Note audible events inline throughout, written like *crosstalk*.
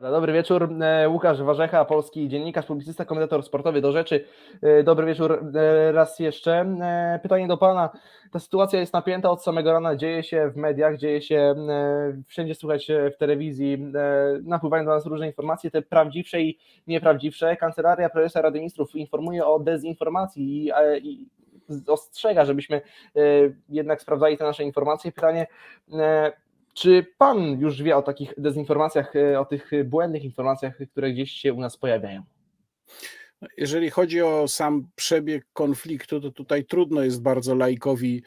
Dobry wieczór, e, Łukasz Warzecha, polski dziennikarz, publicysta, komentator sportowy do rzeczy. E, Dobry wieczór e, raz jeszcze. Pytanie do Pana. Ta sytuacja jest napięta od samego rana, dzieje się w mediach, dzieje się wszędzie słychać w telewizji, napływają do nas różne informacje, te prawdziwsze i nieprawdziwsze. Kancelaria Prezesa Rady Ministrów informuje o dezinformacji i, i ostrzega, żebyśmy jednak sprawdzali te nasze informacje. Pytanie, czy pan już wie o takich dezinformacjach, e, o tych błędnych informacjach, które gdzieś się u nas pojawiają? Jeżeli chodzi o sam przebieg konfliktu, to tutaj trudno jest bardzo laikowi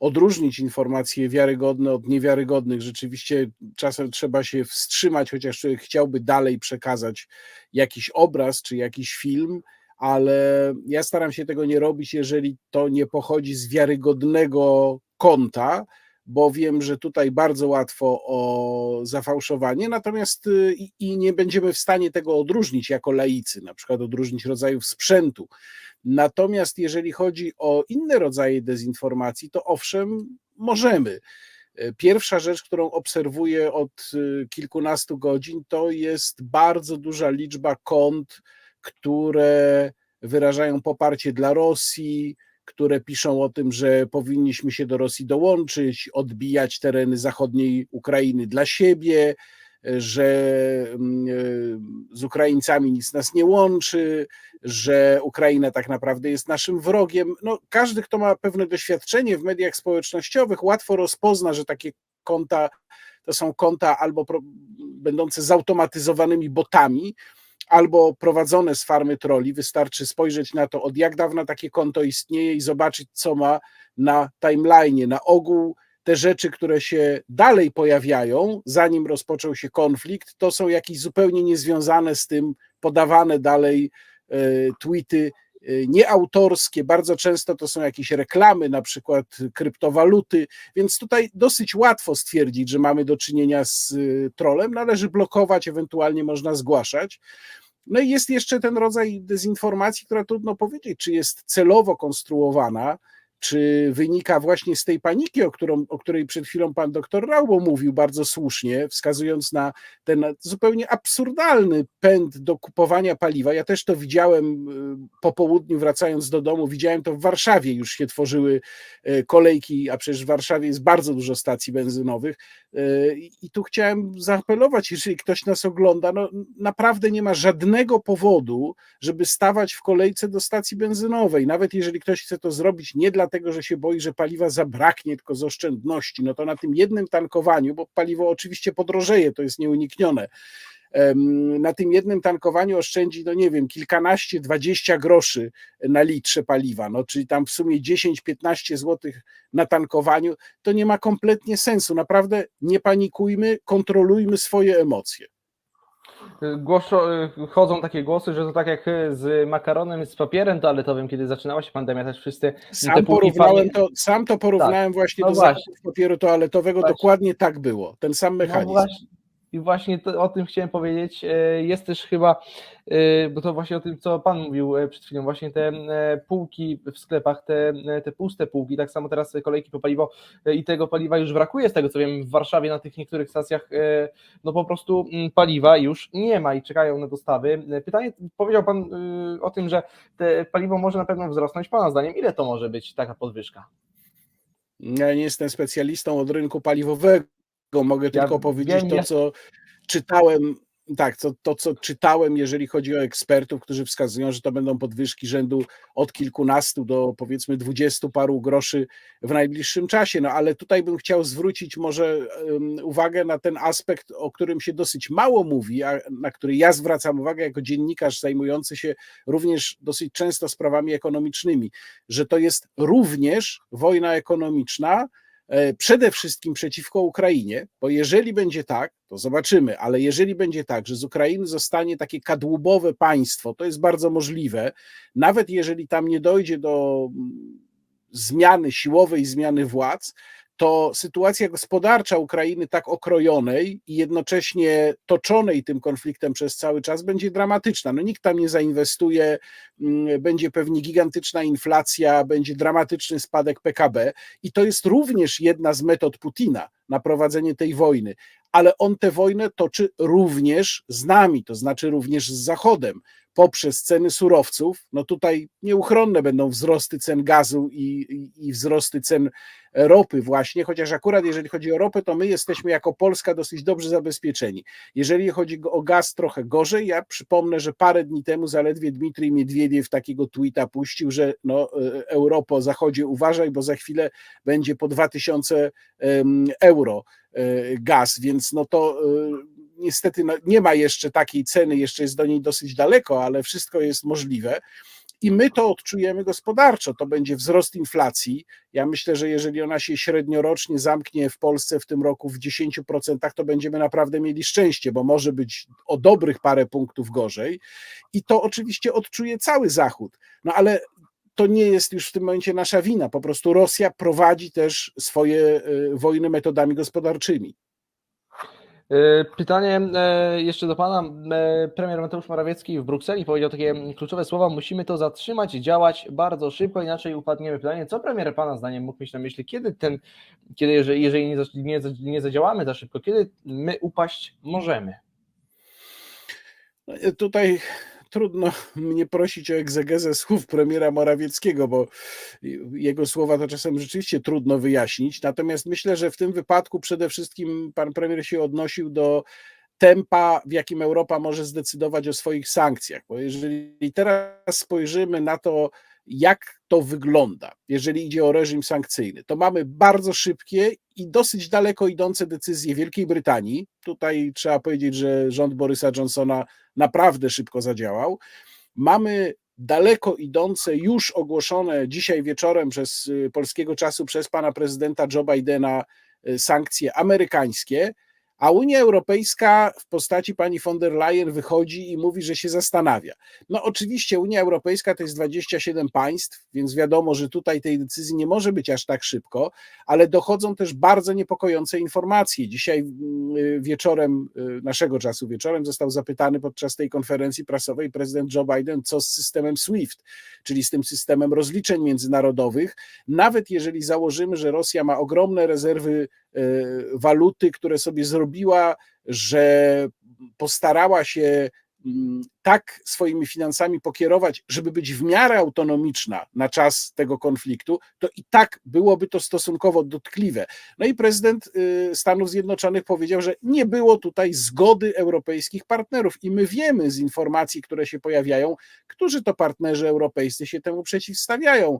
odróżnić informacje wiarygodne od niewiarygodnych. Rzeczywiście czasem trzeba się wstrzymać, chociaż człowiek chciałby dalej przekazać jakiś obraz czy jakiś film, ale ja staram się tego nie robić, jeżeli to nie pochodzi z wiarygodnego konta, bo wiem, że tutaj bardzo łatwo o zafałszowanie, natomiast y, i, nie będziemy w stanie tego odróżnić jako laicy, na przykład odróżnić rodzajów sprzętu. Natomiast jeżeli chodzi o inne rodzaje dezinformacji, to owszem, możemy. Pierwsza rzecz, którą obserwuję od y, kilkunastu godzin, to jest bardzo duża liczba kont, które wyrażają poparcie dla Rosji, które piszą o tym, że powinniśmy się do Rosji dołączyć, odbijać tereny zachodniej Ukrainy dla siebie, że mm, e, z Ukraińcami nic nas nie łączy, że Ukraina tak naprawdę jest naszym wrogiem. No, każdy, kto ma pewne doświadczenie w mediach społecznościowych, łatwo rozpozna, że takie konta to są konta albo pro, będące zautomatyzowanymi botami, albo prowadzone z farmy troli. Wystarczy spojrzeć na to, od jak dawna takie konto istnieje i zobaczyć, co ma na timeline. Na ogół te rzeczy, które się dalej pojawiają, zanim rozpoczął się konflikt, to są jakieś zupełnie niezwiązane z tym podawane dalej e, tweety nieautorskie, bardzo często to są jakieś reklamy, na przykład kryptowaluty, więc tutaj dosyć łatwo stwierdzić, że mamy do czynienia z e, trolem, należy blokować, ewentualnie można zgłaszać. No i jest jeszcze ten rodzaj dezinformacji, która trudno powiedzieć, czy jest celowo konstruowana, czy wynika właśnie z tej paniki, o, którą, o której przed chwilą pan doktor Raubo mówił bardzo słusznie, wskazując na ten zupełnie absurdalny pęd do kupowania paliwa. Ja też to widziałem y, po południu, wracając do domu, widziałem to w Warszawie, już się tworzyły y, kolejki, a przecież w Warszawie jest bardzo dużo stacji benzynowych. Y, I tu chciałem zaapelować, jeżeli ktoś nas ogląda, no naprawdę nie ma żadnego powodu, żeby stawać w kolejce do stacji benzynowej. Nawet jeżeli ktoś chce to zrobić nie dla dlatego, że się boi, że paliwa zabraknie, tylko z oszczędności, no to na tym jednym tankowaniu, bo paliwo oczywiście podrożeje, to jest nieuniknione, na tym jednym tankowaniu oszczędzi, no nie wiem, kilkanaście, dwadzieścia groszy na litrze paliwa, no czyli tam w sumie 10-15 zł na tankowaniu, to nie ma kompletnie sensu. Naprawdę nie panikujmy, kontrolujmy swoje emocje. Głoszo, chodzą takie głosy, że to tak jak z makaronem, z papierem toaletowym, kiedy zaczynała się pandemia, też wszyscy sam, porównałem to, sam to porównałem tak. właśnie no do właśnie. papieru toaletowego, właśnie. dokładnie tak było, ten sam mechanizm. No i właśnie to, o tym chciałem powiedzieć. Jest też chyba, bo to właśnie o tym, co Pan mówił przed chwilą, właśnie te półki w sklepach, te, te puste półki, tak samo teraz kolejki po paliwo i tego paliwa już brakuje, z tego co wiem, w Warszawie na tych niektórych stacjach, no po prostu paliwa już nie ma i czekają na dostawy. Pytanie, powiedział Pan o tym, że te paliwo może na pewno wzrosnąć. Pana zdaniem, ile to może być taka podwyżka? Ja nie jestem specjalistą od rynku paliwowego, mogę ja tylko powiedzieć wiem, to, co czytałem. Tak, to, to, co czytałem, jeżeli chodzi o ekspertów, którzy wskazują, że to będą podwyżki rzędu od kilkunastu do powiedzmy dwudziestu paru groszy w najbliższym czasie. No ale tutaj bym chciał zwrócić może uwagę na ten aspekt, o którym się dosyć mało mówi, a na który ja zwracam uwagę jako dziennikarz zajmujący się również dosyć często sprawami ekonomicznymi, że to jest również wojna ekonomiczna przede wszystkim przeciwko Ukrainie, bo jeżeli będzie tak, to zobaczymy, ale jeżeli będzie tak, że z Ukrainy zostanie takie kadłubowe państwo, to jest bardzo możliwe, nawet jeżeli tam nie dojdzie do zmiany, siłowej zmiany władz, to sytuacja gospodarcza Ukrainy tak okrojonej i jednocześnie toczonej tym konfliktem przez cały czas będzie dramatyczna. No nikt tam nie zainwestuje, mm, będzie pewnie gigantyczna inflacja, będzie dramatyczny spadek PKB i to jest również jedna z metod Putina na prowadzenie tej wojny. Ale on tę wojnę toczy również z nami, to znaczy również z Zachodem poprzez ceny surowców, no tutaj nieuchronne będą wzrosty cen gazu i, i, i, wzrosty cen ropy właśnie, chociaż akurat jeżeli chodzi o ropę, to my jesteśmy jako Polska dosyć dobrze zabezpieczeni. Jeżeli chodzi o gaz, trochę gorzej. Ja przypomnę, że parę dni temu zaledwie Dmitrij Miedwiediew takiego tweeta puścił, że no, Europo, Zachodzie uważaj, bo za chwilę będzie po 2000 euro gaz, więc no to niestety no, nie ma jeszcze takiej ceny, jeszcze jest do niej dosyć daleko, ale wszystko jest możliwe. I my to odczujemy gospodarczo. To będzie wzrost inflacji. Ja myślę, że jeżeli ona się średniorocznie zamknie w Polsce w tym roku w 10%, to będziemy naprawdę mieli szczęście, bo może być o dobrych parę punktów gorzej. I to oczywiście odczuje cały Zachód. No ale to nie jest już w tym momencie nasza wina. Po prostu Rosja prowadzi też swoje wojny metodami gospodarczymi. Pytanie jeszcze do pana. Premier Mateusz Morawiecki w Brukseli powiedział takie kluczowe słowa: Musimy to zatrzymać, działać bardzo szybko, inaczej upadniemy. Pytanie, co premier pana zdaniem mógł mieć na myśli, kiedy ten, kiedy jeżeli, jeżeli nie, nie, nie zadziałamy za szybko, kiedy my upaść możemy? Tutaj trudno *laughs* mnie prosić o egzegezę słów premiera Morawieckiego, bo jego słowa to czasem rzeczywiście trudno wyjaśnić. Natomiast myślę, że w tym wypadku przede wszystkim pan premier się odnosił do tempa, w jakim Europa może zdecydować o swoich sankcjach. Bo jeżeli teraz spojrzymy na to, jak to wygląda, jeżeli idzie o reżim sankcyjny, to mamy bardzo szybkie i dosyć daleko idące decyzje Wielkiej Brytanii. Tutaj trzeba powiedzieć, że rząd Borysa Johnsona naprawdę szybko zadziałał. Mamy daleko idące, już ogłoszone dzisiaj wieczorem przez polskiego czasu przez pana prezydenta Joe Bidena sankcje amerykańskie. A Unia Europejska w postaci pani von der Leyen wychodzi i mówi, że się zastanawia. No oczywiście Unia Europejska to jest 27 państw, więc wiadomo, że tutaj tej decyzji nie może być aż tak szybko, ale dochodzą też bardzo niepokojące informacje. Dzisiaj wieczorem, naszego czasu wieczorem, został zapytany podczas tej konferencji prasowej prezydent Joe Biden, co z systemem SWIFT, czyli z tym systemem rozliczeń międzynarodowych. Nawet jeżeli założymy, że Rosja ma ogromne rezerwy waluty, które sobie zrobiła, że postarała się tak swoimi finansami pokierować, żeby być w miarę autonomiczna na czas tego konfliktu, to i tak byłoby to stosunkowo dotkliwe. No i prezydent Stanów Zjednoczonych powiedział, że nie było tutaj zgody europejskich partnerów i my wiemy z informacji, które się pojawiają, którzy to partnerzy europejscy się temu przeciwstawiają.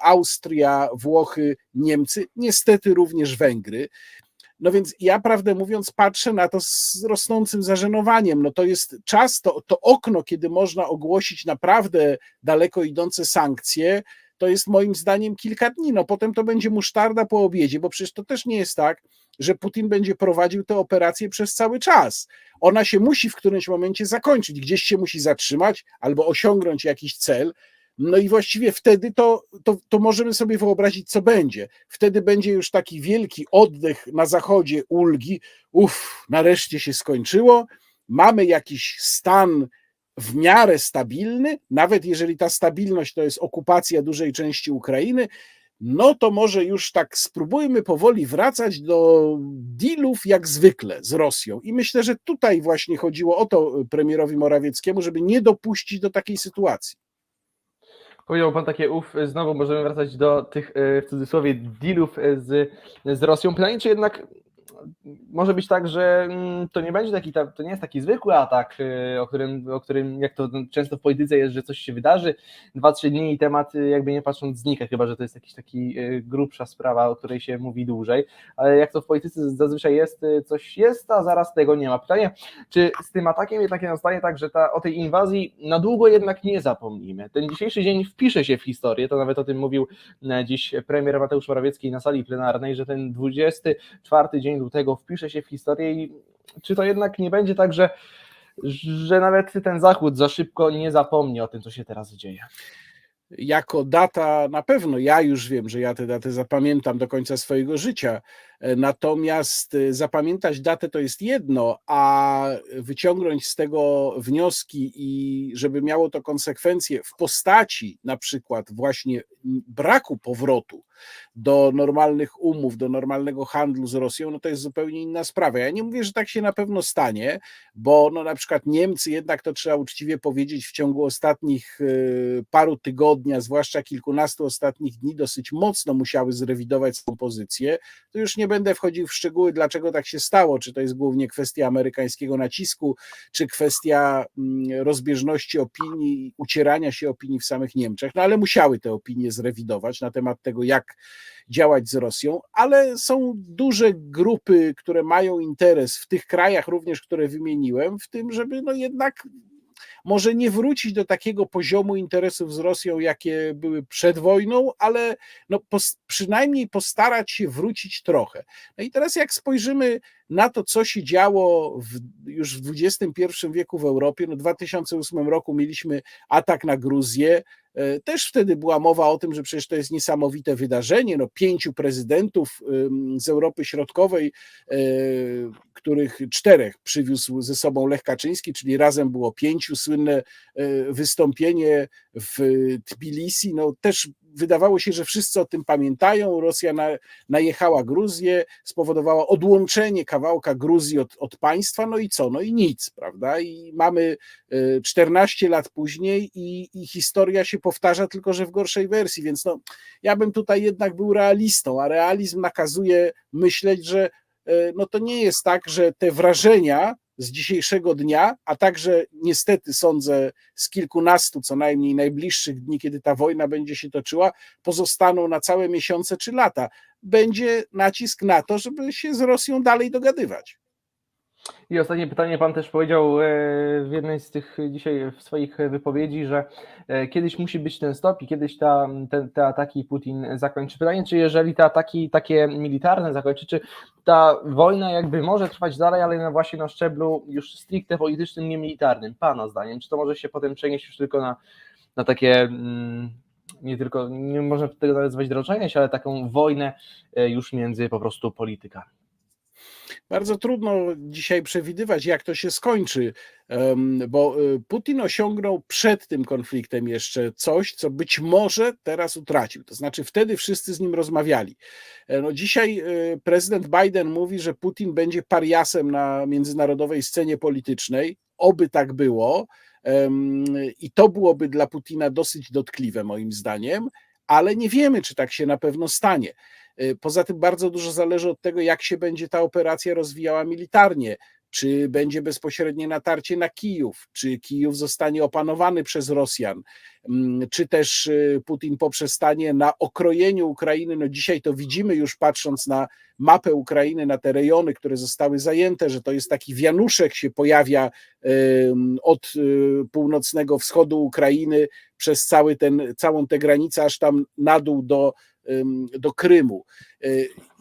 Austria, Włochy, Niemcy, niestety również Węgry. No więc ja, prawdę mówiąc, patrzę na to z rosnącym zażenowaniem. No to jest czas, to, to okno, kiedy można ogłosić naprawdę daleko idące sankcje, to jest moim zdaniem kilka dni. No potem to będzie musztarda po obiedzie, bo przecież to też nie jest tak, że Putin będzie prowadził tę operację przez cały czas. Ona się musi w którymś momencie zakończyć, gdzieś się musi zatrzymać albo osiągnąć jakiś cel. No i właściwie wtedy to, to, to możemy sobie wyobrazić, co będzie. Wtedy będzie już taki wielki oddech na zachodzie, ulgi. Uff, nareszcie się skończyło. Mamy jakiś stan w miarę stabilny, nawet jeżeli ta stabilność to jest okupacja dużej części Ukrainy, no to może już tak spróbujmy powoli wracać do dealów jak zwykle z Rosją. I myślę, że tutaj właśnie chodziło o to premierowi Morawieckiemu, żeby nie dopuścić do takiej sytuacji. Powiedział pan takie uf, znowu możemy wracać do tych w cudzysłowie dealów z, z Rosją. Pytanie, czy jednak może być tak, że to nie będzie taki, to nie jest taki zwykły atak, o którym, o którym jak to często w polityce jest, że coś się wydarzy, dwa, trzy dni i temat jakby nie patrząc znika, chyba, że to jest jakiś taki grubsza sprawa, o której się mówi dłużej, ale jak to w polityce zazwyczaj jest, coś jest, a zaraz tego nie ma. Pytanie, czy z tym atakiem jednak nie nastanie tak, że ta, o tej inwazji na długo jednak nie zapomnimy. Ten dzisiejszy dzień wpisze się w historię, to nawet o tym mówił dziś premier Mateusz Morawiecki na sali plenarnej, że ten 24 dzień lutego wpisze się w historię i czy to jednak nie będzie tak, że, że nawet ten Zachód za szybko nie zapomni o tym, co się teraz dzieje? jako data, na pewno ja już wiem, że ja tę datę zapamiętam do końca swojego życia. E, Natomiast e, zapamiętać datę to jest jedno, a wyciągnąć z tego wnioski i żeby miało to konsekwencje w postaci na przykład właśnie braku powrotu do normalnych umów, do normalnego handlu z Rosją, no to jest zupełnie inna sprawa. Ja nie mówię, że tak się na pewno stanie, bo no na przykład Niemcy jednak to trzeba uczciwie powiedzieć w ciągu ostatnich y, paru tygodni, a zwłaszcza kilkunastu ostatnich dni dosyć mocno musiały zrewidować swoją pozycję. To już nie będę wchodził w szczegóły, dlaczego tak się stało, czy to jest głównie kwestia amerykańskiego nacisku, czy kwestia mm, rozbieżności opinii, ucierania się opinii w samych Niemczech, no ale musiały te opinie zrewidować na temat tego, jak działać z Rosją, ale są duże grupy, które mają interes w tych krajach również, które wymieniłem, w tym, żeby no jednak może nie wrócić do takiego poziomu interesów z Rosją, jakie były przed wojną, ale no pos, przynajmniej postarać się wrócić trochę. No i teraz jak spojrzymy na to, co się działo w, już w XXI wieku w Europie, no w 2008 roku mieliśmy atak na Gruzję, też wtedy była mowa o tym, że przecież to jest niesamowite wydarzenie. No, pięciu prezydentów z Europy Środkowej, e, których czterech przywiózł ze sobą Lech Kaczyński, czyli razem było pięciu. Słynne e, wystąpienie w Tbilisi, no też wydawało się, że wszyscy o tym pamiętają. Rosja na, najechała Gruzję, spowodowała odłączenie kawałka Gruzji od, od państwa, no i co? No i nic, prawda? I mamy 14 lat później i, i historia się powtarza, tylko że w gorszej wersji, więc no, ja bym tutaj jednak był realistą, a realizm nakazuje myśleć, że no to nie jest tak, że te wrażenia z dzisiejszego dnia, a także niestety sądzę z kilkunastu co najmniej najbliższych dni, kiedy ta wojna będzie się toczyła, pozostaną na całe miesiące czy lata. Będzie nacisk na to, żeby się z Rosją dalej dogadywać. I ostatnie pytanie, pan też powiedział e, w jednej z tych dzisiaj w swoich wypowiedzi, że e, kiedyś musi być ten stop i kiedyś ta, te, te ataki Putin zakończy. Pytanie, czy jeżeli te ataki takie militarne zakończy, czy ta wojna jakby może trwać dalej, ale właśnie na szczeblu już stricte politycznym, nie militarnym, pana zdaniem, czy to może się potem przenieść już tylko na, na takie mm, nie tylko, nie można tego nazywać drożenia się, ale taką wojnę e, już między po prostu politykami. Bardzo trudno dzisiaj przewidywać, jak to się skończy, bo Putin osiągnął przed tym konfliktem jeszcze coś, co być może teraz utracił. To znaczy, wtedy wszyscy z nim rozmawiali. No dzisiaj prezydent Biden mówi, że Putin będzie pariasem na międzynarodowej scenie politycznej. Oby tak było. I to byłoby dla Putina dosyć dotkliwe, moim zdaniem, ale nie wiemy, czy tak się na pewno stanie. Poza tym bardzo dużo zależy od tego, jak się będzie ta operacja rozwijała militarnie. Czy będzie bezpośrednie natarcie na Kijów, czy Kijów zostanie opanowany przez Rosjan, czy też Putin poprzestanie na okrojeniu Ukrainy. No dzisiaj to widzimy już patrząc na mapę Ukrainy, na te rejony, które zostały zajęte, że to jest taki wianuszek się pojawia od północnego wschodu Ukrainy przez cały ten, całą tę granicę, aż tam na dół do do Krymu.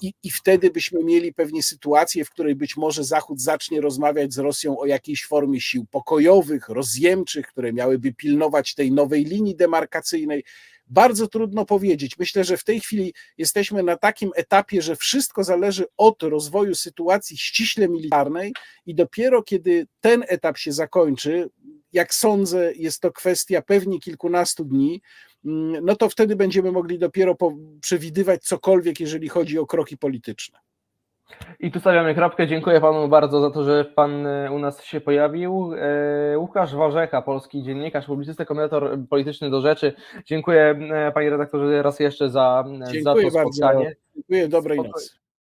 I, I wtedy byśmy mieli pewnie sytuację, w której być może Zachód zacznie rozmawiać z Rosją o jakiejś formie sił pokojowych, rozjemczych, które miałyby pilnować tej nowej linii demarkacyjnej. Bardzo trudno powiedzieć. Myślę, że w tej chwili jesteśmy na takim etapie, że wszystko zależy od rozwoju sytuacji ściśle militarnej, i dopiero kiedy ten etap się zakończy, jak sądzę, jest to kwestia pewnie kilkunastu dni, no to wtedy będziemy mogli dopiero przewidywać cokolwiek, jeżeli chodzi o kroki polityczne. I tu stawiamy kropkę. Dziękuję panu bardzo za to, że pan u nas się pojawił. Łukasz Warzecha, polski dziennikarz, publicysta, komentator polityczny do rzeczy. Dziękuję panie redaktorze raz jeszcze za, Dziękuję za to spotkanie. Bardzo. Dziękuję, dobrej nocy.